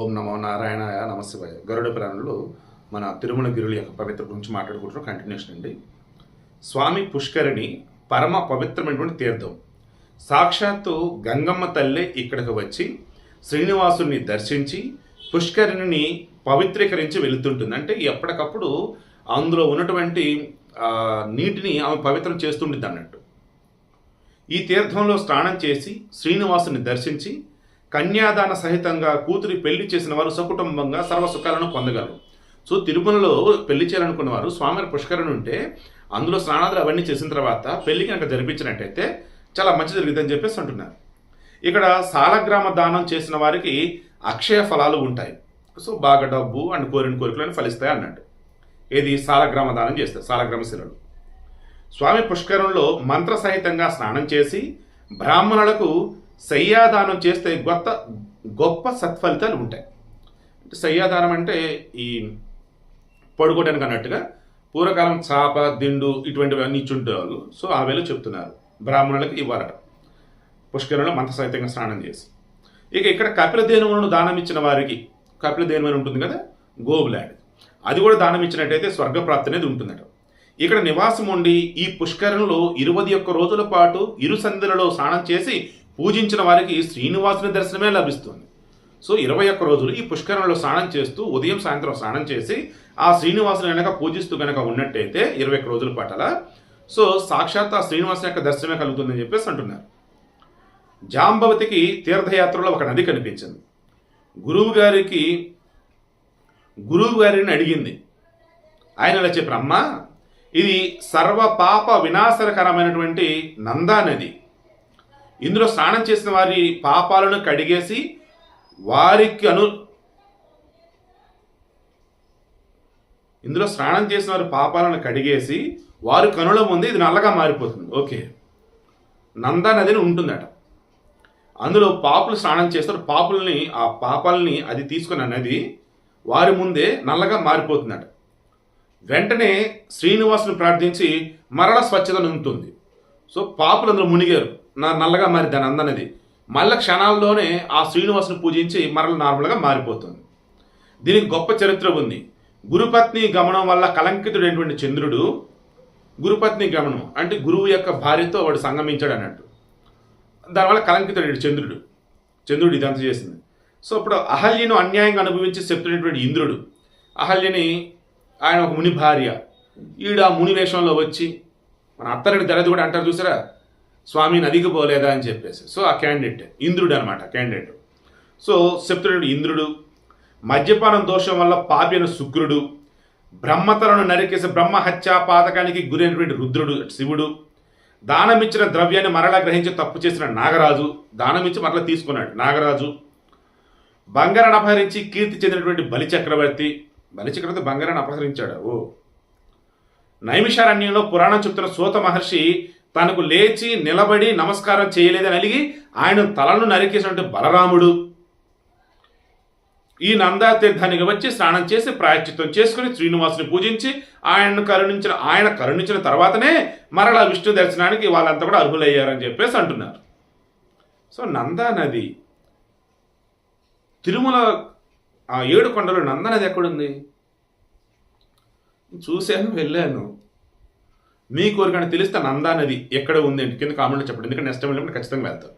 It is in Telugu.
ఓం నమో నారాయణాయ నమశివాయ. గరుడ ప్రాణులు మన తిరుమల గిరుల యొక్క పవిత్ర గురించి మాట్లాడుకుంటున్నాం. కంటిన్యూషన్ అండి. స్వామి పుష్కరిణి పరమ పవిత్రమైనటువంటి తీర్థం. సాక్షాత్తు గంగమ్మ తల్లే ఇక్కడికి వచ్చి శ్రీనివాసుని దర్శించి పుష్కరిణిని పవిత్రీకరించి వెళుతుంటుంది. అంటే ఎప్పటికప్పుడు అందులో ఉన్నటువంటి నీటిని ఆమె పవిత్రం చేస్తుంటుంది అన్నట్టు. ఈ తీర్థంలో స్నానం చేసి శ్రీనివాసుని దర్శించి కన్యాదాన సహితంగా కూతురి పెళ్ళి చేసిన వారు సకుటుంబంగా సర్వ సుఖాలను పొందగలరు. సో తిరుమలలో పెళ్ళి చేయాలనుకున్న వారు స్వామివారి పుష్కరణ ఉంటే అందులో స్నానాలు అవన్నీ చేసిన తర్వాత పెళ్ళికి కనుక జరిపించినట్టయితే చాలా మంచి జరుగుతుందని చెప్పేసి అంటున్నారు. ఇక్కడ సాలగ్రామ దానం చేసిన వారికి అక్షయ ఫలాలు ఉంటాయి. సో బాగా డబ్బు అండ్ కోరిన కోరికలను ఫలిస్తాయి అన్నట్టు. ఏది? సాలగ్రామ దానం చేస్తే సాలగ్రామ శిలలు. స్వామి పుష్కరంలో మంత్ర సహితంగా స్నానం చేసి బ్రాహ్మణులకు శయ్యాదానం చేస్తే గొప్ప గొప్ప సత్ఫలితాలు ఉంటాయి. శయ్యాదానం అంటే ఈ పడుకోవడానికి అన్నట్టుగా పూర్వకాలం చాప దిండు ఇటువంటివి అన్ని ఇచ్చుంటేవాళ్ళు సో ఆ వేళ చెప్తున్నారు. బ్రాహ్మణులకు ఇవ్వాలట. పుష్కరంలో మంత సహితంగా స్నానం చేసి. ఇక ఇక్కడ కపిల దేనువులను దానం ఇచ్చిన వారికి కపిల దేనువని అని ఉంటుంది కదా గోబులాడ్ అది కూడా దానం ఇచ్చినట్టయితే స్వర్గప్రాప్తి అనేది ఉంటుందట. ఇక్కడ నివాసం ఉండి ఈ పుష్కరంలో ఇరవై ఒక్క రోజుల పాటు ఇరు సందులలో స్నానం చేసి పూజించిన వారికి శ్రీనివాసుని దర్శనమే లభిస్తుంది. సో ఇరవై ఒక్క రోజులు ఈ పుష్కరంలో స్నానం చేస్తూ ఉదయం సాయంత్రం స్నానం చేసి ఆ శ్రీనివాసుని కనుక పూజిస్తూ కనుక ఉన్నట్టయితే ఇరవై ఒక్క రోజుల పాటల సో సాక్షాత్ ఆ శ్రీనివాసుని యొక్క దర్శనమే కలుగుతుందని చెప్పేసి అంటున్నారు. జాంబవతికి తీర్థయాత్రలో ఒక నది కనిపించింది. గురువు గారికి గురువు గారిని అడిగింది. ఆయన ఇలా చెప్పారు అమ్మా ఇది సర్వ పాప వినాశనకరమైనటువంటి నందా నది. ఇందులో స్నానం చేసిన వారి పాపాలను కడిగేసి వారికి అను ఇందులో స్నానం చేసిన వారి పాపాలను కడిగేసి వారి కనుల ముందు ఇది నల్లగా మారిపోతుంది. ఓకే. నందా నదిని ఉంటుందట. అందులో పాపులు స్నానం చేస్తారు. పాపుల్ని ఆ పాపాలని అది తీసుకున్న నది వారి ముందే నల్లగా మారిపోతుందట. వెంటనే శ్రీనివాసుని ప్రార్థించి మరణ స్వచ్ఛత ఉంటుంది సో పాపులు అందులో మునిగారు. నా నల్లగా మారి దాని అందనది. మళ్ళీ క్షణాల్లోనే ఆ శ్రీనివాసుని పూజించి మరల నార్మల్గా మారిపోతుంది. దీనికి గొప్ప చరిత్ర ఉంది. గురుపత్ని గమనం వల్ల కలంకితుడైనటువంటి చంద్రుడు గురుపత్ని గమనం అంటే గురువు యొక్క భార్యతో వాడు సంగమించాడు అన్నట్టు. దానివల్ల కలంకితుడు చంద్రుడు. చంద్రుడు ఇదంతా చేసింది. సో ఇప్పుడు అహల్యను అన్యాయంగా అనుభవించి చెప్తున్నటువంటి ఇంద్రుడు. అహల్యని ఆయన ఒక ముని భార్య. ఈడ ఆ ముని వేషంలో వచ్చి మన అత్తరుడి దళిత కూడా అంటారు చూసారా? స్వామి నదికి పోలేదా అని చెప్పేసి. సో ఆ క్యాండిడేట్ ఇంద్రుడు అనమాట క్యాండిడేట్. సో చెప్తున్నాడు ఇంద్రుడు మద్యపానం దోషం వల్ల పాపిన శుక్రుడు బ్రహ్మతలను నరికేసి బ్రహ్మ హత్యా పాతకానికి గురైనటువంటి రుద్రుడు శివుడు దానమిచ్చిన ద్రవ్యాన్ని మరలా గ్రహించి తప్పు చేసిన నాగరాజు దానమిచ్చి మరలా తీసుకున్నాడు నాగరాజు. బంగారాన్ని అపహరించి కీర్తి చెందినటువంటి బలి చక్రవర్తి బలి చక్రవర్తి బంగారాన్ని అపహరించాడు? ఓ. నైమిషారణ్యంలో పురాణం చెప్తున్న సూత మహర్షి తనకు లేచి నిలబడి నమస్కారం చేయలేదని అలిగి ఆయన తలను నరికేసినటువంటి బలరాముడు. ఈ నందా తీర్థానికి వచ్చి స్నానం చేసి ప్రాయశ్చిత్తం చేసుకుని శ్రీనివాసుని పూజించి ఆయనను కరుణించిన ఆయన కరుణించిన తర్వాతనే మరలా విష్ణు దర్శనానికి వాళ్ళంతా కూడా అర్హులయ్యారని చెప్పేసి అంటున్నారు. సో నందా నది తిరుమల ఆ ఏడు కొండలు నందా నది ఎక్కడుంది? చూశాను వెళ్ళాను. మీ కోరికని తెలిస్తే నందా నది ఎక్కడ ఉంది కింద కామెంట్లో చెప్పండి. ఎందుకంటే నెక్స్ట్ టైం వెళ్ళినప్పుడు ఖచ్చితంగా వెళ్తాను